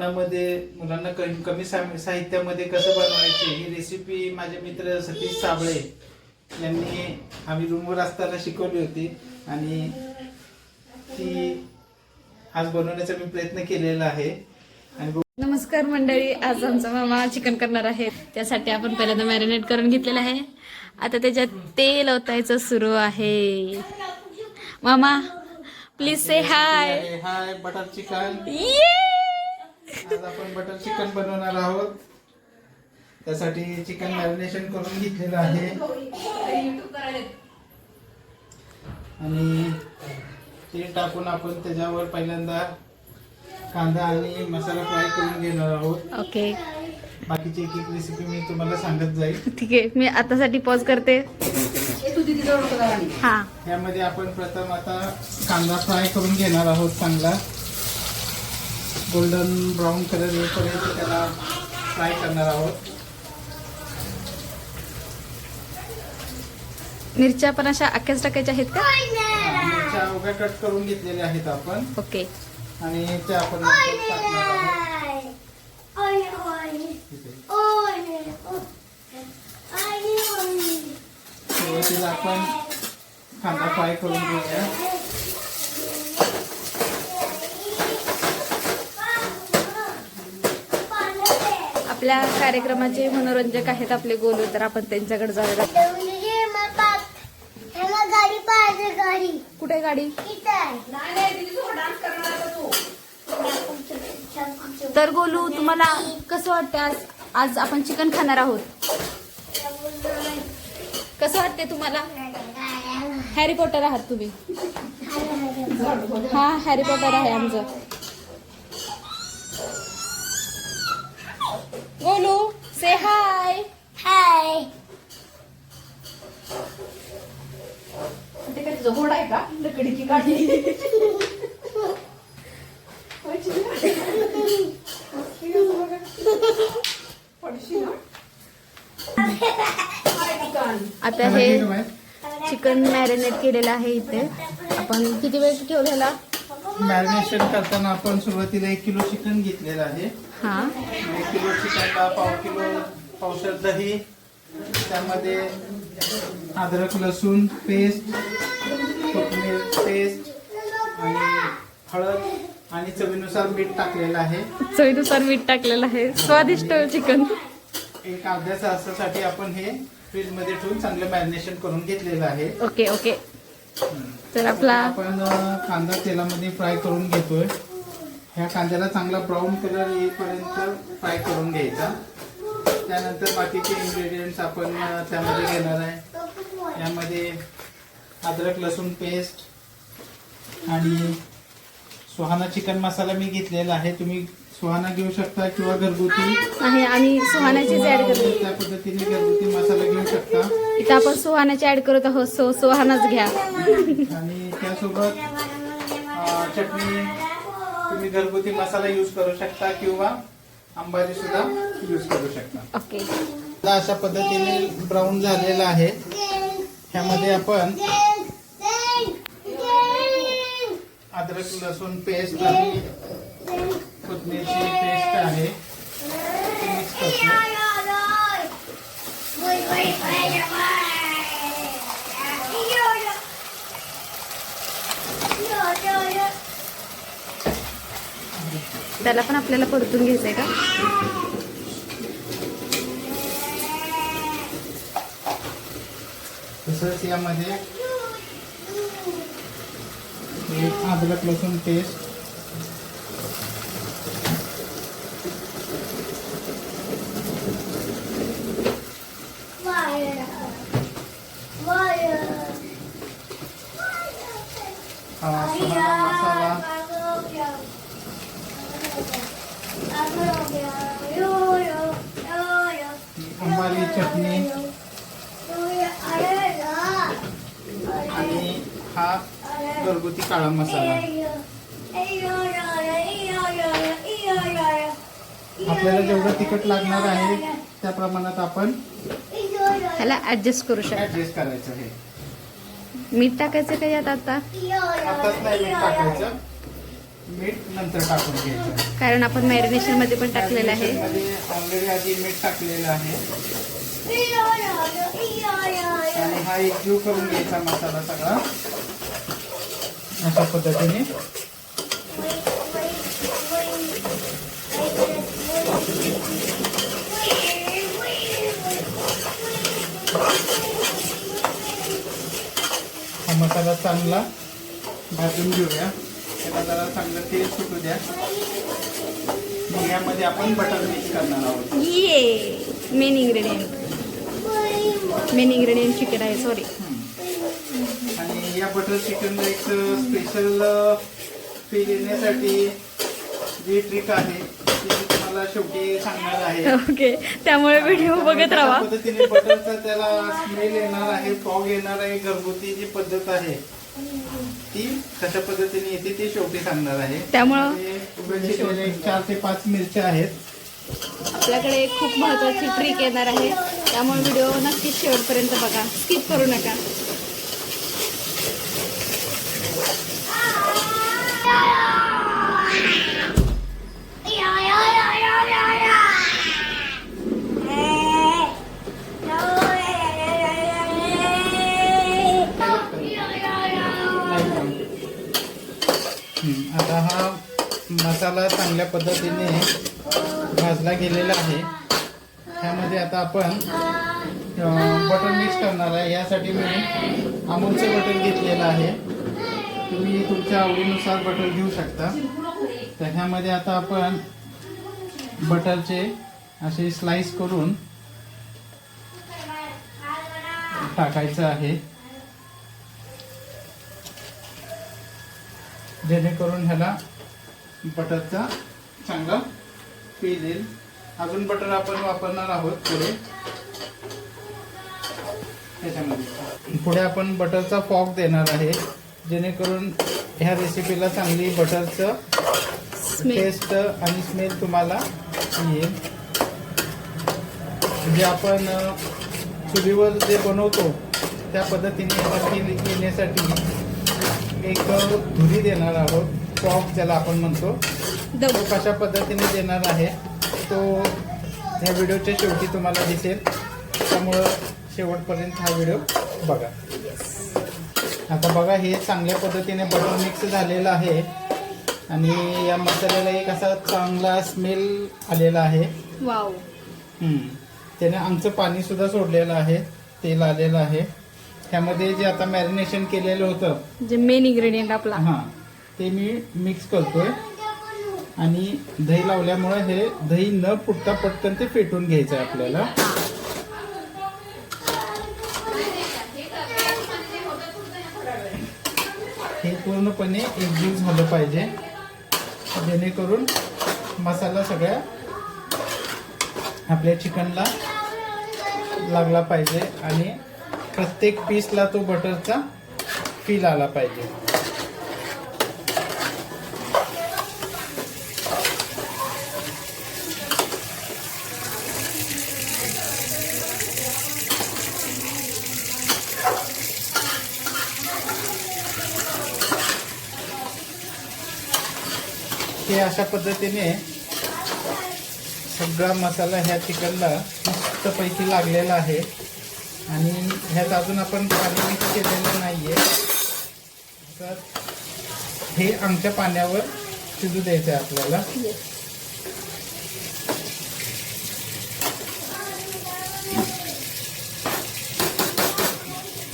जेवणामध्ये मुलांना कमी कमी साहित्यामध्ये कसं बनवायचे ही रेसिपी माझे मित्र सतीश साबळे यांनी आम्ही रूमवर असताना शिकवली होती आणि ती आज बनवण्याचा मी प्रयत्न केलेला आहे. आणि नमस्कार मंडळी आज आमचा मामा चिकन करणार आहे. त्यासाठी आपण पहिल्यांदा मॅरिनेट करून घेतलेलं आहे. आता त्याच्यात तेल ओतायचं सुरू आहे. मामा please say hi hi butter chicken ये आज आपण बटर चिकन बनवणार आहोत. त्यासाठी चिकन मॅरिनेशन करून घेतलेलं आहे. आणि ते टाकून आपण त्याच्यावर पहिल्यांदा कांदा आणि मसाला फ्राय करून घेणार आहोत. ओके. बाकीची एक एक रेसिपी मी तुम्हाला सांगत जाईल. ठीक आहे. मी आतासाठी पॉज करते. हा. यामध्ये आपण प्रथम आता कांदा फ्राय करून घेणार आहोत चांगला. गोल्डन ब्राऊन कलर येईपर्यंत त्याला फ्राय करणार आहोत मिरच्या पण अशा अख्याच टाकायच्या आहेत का मिरच्या उभ्या कट करून घेतलेल्या आहेत आपण ओके आणि त्या आपण टाकणार आहोत इथे. सुरुवातीला आपण कांदा फ्राय करून घेऊया आपल्या कार्यक्रमाचे मनोरंजक आहेत आपले गोलू तर आपण त्यांच्याकडे जाऊया गाडी पाहिजे गाडी? कुठे गाडी तर गोलू तुम्हाला कसं वाटतं आज? आज आपण चिकन खाणार आहोत. कसं वाटते तुम्हाला? हॅरी पॉटर आहात तुम्ही. हा हॅरी पॉटर आहे आमचं गोलू से हाय हाय ते काय तुझं घोडा आहे का? लकडीची काढली आता हे? चिकन मॅरिनेट केलेलं आहे इथे. आपण किती वेळ ठेवलेला? मॅरिनेशन करताना आपण सुरुवातीला एक किलो चिकन घेतलेलं आहे. हा. एक किलो चिकनला पाव किलो पावशर दही त्यामध्ये अद्रक लसूण पेस्ट कोथिंबीर पेस्ट आणि हळद आणि चवीनुसार मीठ टाकलेलं आहे. चवीनुसार मीठ टाकलेलं आहे. स्वादिष्ट चिकन. एक अर्ध्या तासासाठी आपण हे फ्रीजमध्ये ठेवून चांगलं मॅरिनेशन करून घेतलेलं आहे. Okay okay. तर आपला आपण कांदा तेलामध्ये फ्राय करून घेतोय. ह्या कांद्याला चांगला ब्राऊन कलर येईपर्यंत फ्राय करून घ्यायचा. त्यानंतर बाकीचे इन्ग्रेडियंट्स आपण त्यामध्ये घेणार आहे. यामध्ये अद्रक लसूण पेस्ट आणि सुहाना चिकन मसाला मी घेतलेला आहे. तुम्ही सुहाना घेऊ शकता किंवा घरगुती. आहे आणि सुहाण्याचीच ऍड करतो. त्या पद्धतीने घरगुती मसाला घेऊ शकता. इथं आपण सुहाण्याची ऍड करत आहोत. सो सुहानाच घ्या. आणि त्यासोबत अ, चटणी तुम्ही घरगुती मसाला यूज करू शकता किंवा अंबारी सुद्धा यूज करू शकता. ओके. आता अशा पद्धतीने ब्राऊन झालेला आहे. ह्यामध्ये आपण अद्रक लसूण पेस्ट आणि कोथिंबीरची पेस्ट आहे. ती मिक्स करतो त्याला पण आपल्याला परतून घ्यायचंय का? तसंच यामध्ये एक अद्रक लसूण पेस्ट. हा सुहाना मसाला. अंबारी चटणी. आणि हा घरगुती काळा मसाला. आपल्याला जेवढं तिखट लागणार आहे त्या प्रमाणात आपण ह्याला ऍडजस्ट करू शकता. ऍडजस्ट करायचं आहे. मीठ टाकायचं का यात आता? आताच नाही मीठ टाकायचं. मीठ नंतर टाकून घ्यायचं. कारण आपण मॅरिनेशनमध्ये पण टाकलेलं आहे. ऑलरेडी आधी मीठ टाकलेलं आहे. आणि हा एकजीव करून घ्यायचा मसाला सगळा. अशा पद्धतीने. हा मसाला चांगला भाजून घेऊया. त्याला जरा चांगलं तेल सुटू द्या. मग यामध्ये आपण बटर मिक्स करणार आहोत. ये main ingredient main ingredient chicken आहे सॉरी आणि या बटर चिकनला एक स्पेशल फील येण्यासाठी जी ट्रिक आहे ती मी तुम्हाला शेवटी सांगणार आहे. ओके त्यामुळे व्हिडिओ बघत राहा. पद्धतीने बटरचा त्याला स्मेल येणार आहे फॉग येणार आहे घरगुती जी पद्धत आहे ती कशा पद्धतीने येते ती शेवटी सांगणार आहे. त्यामुळं? चार ते पाच मिरच्या आहेत. आपल्याकडे एक खूप महत्वाची ट्रिक येणार आहे. त्यामुळे व्हिडिओ नक्कीच शेवटपर्यंत बघा. स्किप करू नका. आता हा मसाला चांगल्या पद्धतीने भाजला गेलेला आहे. त्यामध्ये आता आपण बटर मिक्स करणार आहे. यासाठी मी अमूलचं बटर घेतलेलं आहे. तुम्ही तुमच्या आवडीनुसार बटर घेऊ शकता. तर ह्यामध्ये आता आपण बटरचे असे स्लाइस करून टाकायचं आहे. जेणेकरून ह्याला बटरचा चांगला फील येईल. अजून बटर आपण वापरणार आहोत पुढे. त्याच्यामध्ये. पुढे आपण बटरचा फॉग देणार आहे. जेणेकरून ह्या रेसिपीला चांगली बटरचं टेस्ट आणि स्मेल तुम्हाला येईल. जे आपण चुलीवर जे बनवतो त्या पद्धतीने येण्यासाठी एक धुरी देणार आहोत. फॉग ज्याला आपण म्हणतो. तो कशा पद्धतीने देणार आहे तो या व्हिडिओच्या शेवटी तुम्हाला दिसेल. त्यामुळं शेवटपर्यंत हा व्हिडिओ बघा. आता बघा हे चांगल्या पद्धतीने बटर मिक्स झालेलं आहे. आणि या मसाल्याला एक असा चांगला स्मेल आलेला आहे. त्याने आमचं पाणी सुद्धा सोडलेलं आहे. तेल आलेलं आहे. त्यामध्ये जे आता मॅरिनेशन केलेलं होतं जे मेन इन्ग्रेडियंट आपला. हा ते मी मिक्स करतोय. आणि दही लावल्यामुळे हे दही न फुटता पटकन ते फेटून घ्यायचं आहे आपल्याला. हे पूर्णपणे एकजीव झालं पाहिजे. जेणेकरून मसाला सगळ्या आपल्या चिकनला लागला पाहिजे आणि प्रत्येक पीसला तो बटरचा फील आला पाहिजे. हे अशा पद्धतीने सगळा मसाला ह्या चिकनला मस्तपैकी लागलेला आहे. आणि ह्यात अजून आपण पाणी मिक्स केलेलं नाही तर हे आमच्या पाण्यावर शिजू द्यायचं आहे आपल्याला.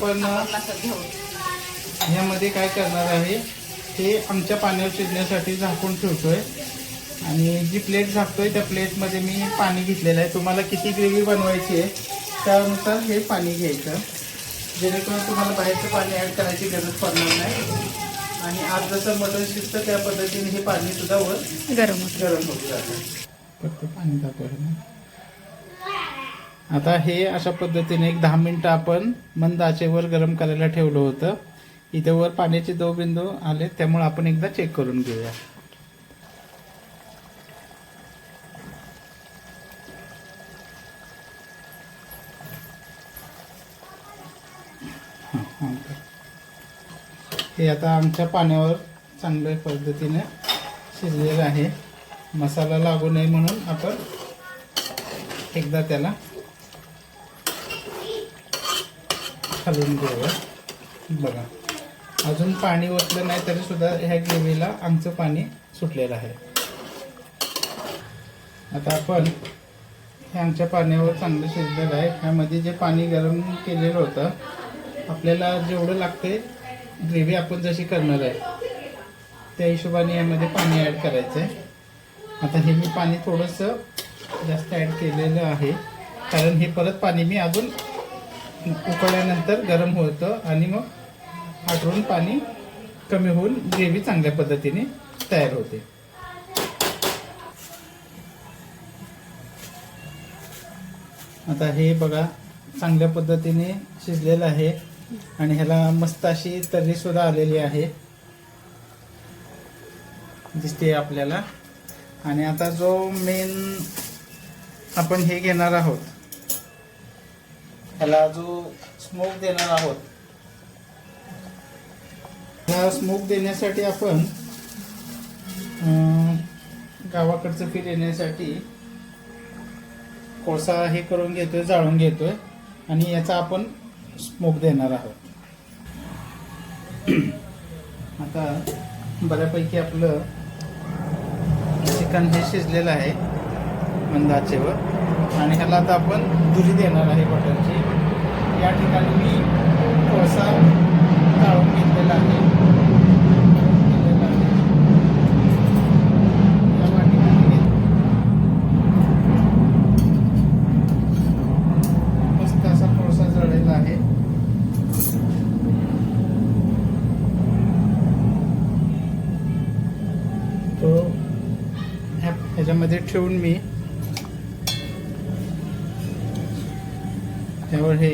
पण ह्यामध्ये काय करणार आहे ते आमच्या पाण्यावर शिजण्यासाठी झाकून ठेवतोय. आणि जी प्लेट झाकतोय त्या प्लेटमध्ये मी पाणी घेतलेलं आहे. तुम्हाला किती ग्रेव्ही बनवायची आहे त्यानुसार हे पाणी घ्यायचं. जेणेकरून तुम्हाला बाहेरचं पाणी ॲड करायची गरज पडणार नाही. आणि आज जसं मटण शिजतं त्या पद्धतीने हे पाणी सुद्धा वर गरम गरम होत जातं. पाणी टाकूया आता हे अशा पद्धतीने एक दहा मिनिटं आपण मंद आचेवर गरम करायला ठेवलं होतं. इथे वर पाण्याचे दो बिंदू आले त्यामुळे आपण एकदा चेक करून घेऊया. हे आता आमच्या पाण्यावर चांगल्या पद्धतीने शिजलेलं आहे. मसाला लागू नये म्हणून आपण एकदा त्याला हलवून घेऊया. बघा. अजून पाणी ओतलं नाही तरी सुद्धा ह्या ग्रेव्हीला आमचं पाणी सुटलेलं आहे. आता आपण हे आमच्या पाण्यावर चांगलं शिजलेलं आहे. ह्यामध्ये जे पाणी गरम केलेलं होतं आपल्याला जेवढं लागते ग्रेव्ही आपण जशी करणार आहे त्या हिशोबाने यामध्ये पाणी ॲड करायचं आहे आता हे मी पाणी थोडंसं जास्त ॲड केलेलं आहे कारण हे परत पाणी मी अजून उकळल्यानंतर गरम होतं आणि मग आटवून पाणी कमी होऊन ग्रेव्ही चांगल्या पद्धतीने तयार होते. आता हे बघा चांगल्या पद्धतीने शिजलेलं आहे. आणि ह्याला मस्त अशी तर्री सुद्धा आलेली आहे. दिसते आपल्याला. आणि आता जो मेन आपण हे घेणार आहोत ह्याला जो स्मोक देणार आहोत ह्या स्मोक देण्यासाठी आपण गावाकडचं फील येण्यासाठी कोळसा हे करून घेतोय जाळून घेतोय. आणि याचा आपण स्मोक देणार आहोत. आता बऱ्यापैकी आपलं चिकन हे शिजलेलं आहे मंद आचेवर आणि ह्याला आता आपण दुरी देणार आहे बटरची. या ठिकाणी मी कोळसा काढून घेतलेला आहे. ह्या ह्याच्यामध्ये ठेवून मी त्यावर हे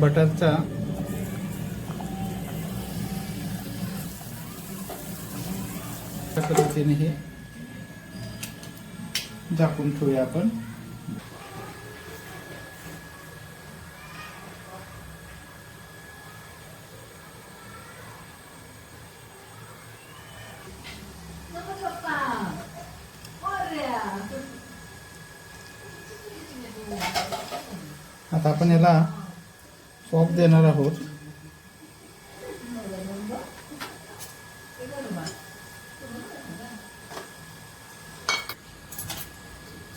बटरचा पद्धतीने हे झाकून ठेवूया आपण. आता आपण याला सॉप देणार आहोत.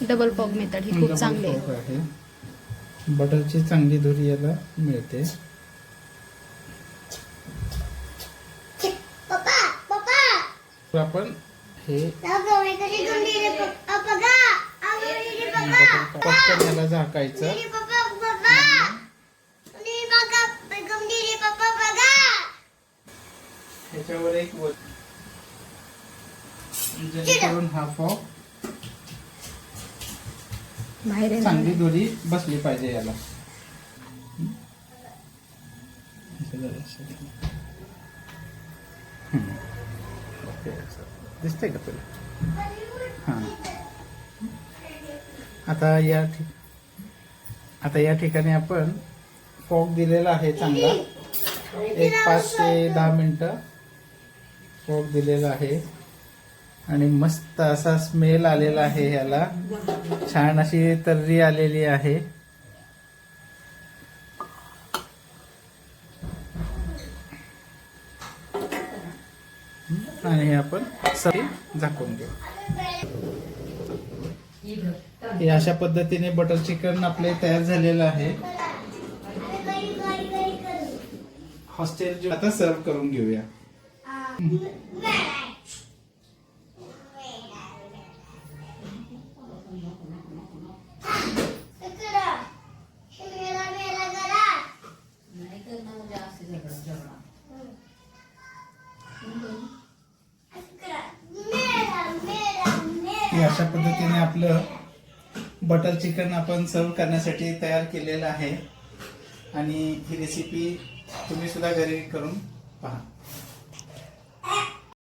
डबल पॉग मेथड ही खूप चांगली आहे. बटरची चांगली धुरी याला मिळते. आपण हे पटकन याला झाकायचं. त्याच्यावर एक व- जेणेकरून हा फॉक बाहेर चांगली दोरी बसली पाहिजे याला. दिसतंय का तुला? हां. आता या ठिक आता या ठिकाणी आपण फॉक दिलेला आहे चांगला. एक पाच ते दहा मिनटं. फॉक दिलेला आहे. आणि मस्त असा स्मेल आलेला आहे ह्याला. छान अशी तर्री आलेली आहे. आणि हे आपण सगळी झाकून घेऊ. हे अशा पद्धतीने बटर चिकन आपले तयार झालेलं आहे. हॉस्टेल आता सर्व करून घेऊया. अशा पद्धतीने आपलं बटर चिकन आपण सर्व करण्यासाठी तयार केलेलं आहे. आणि ही रेसिपी तुम्ही सुद्धा घरी करून पहा.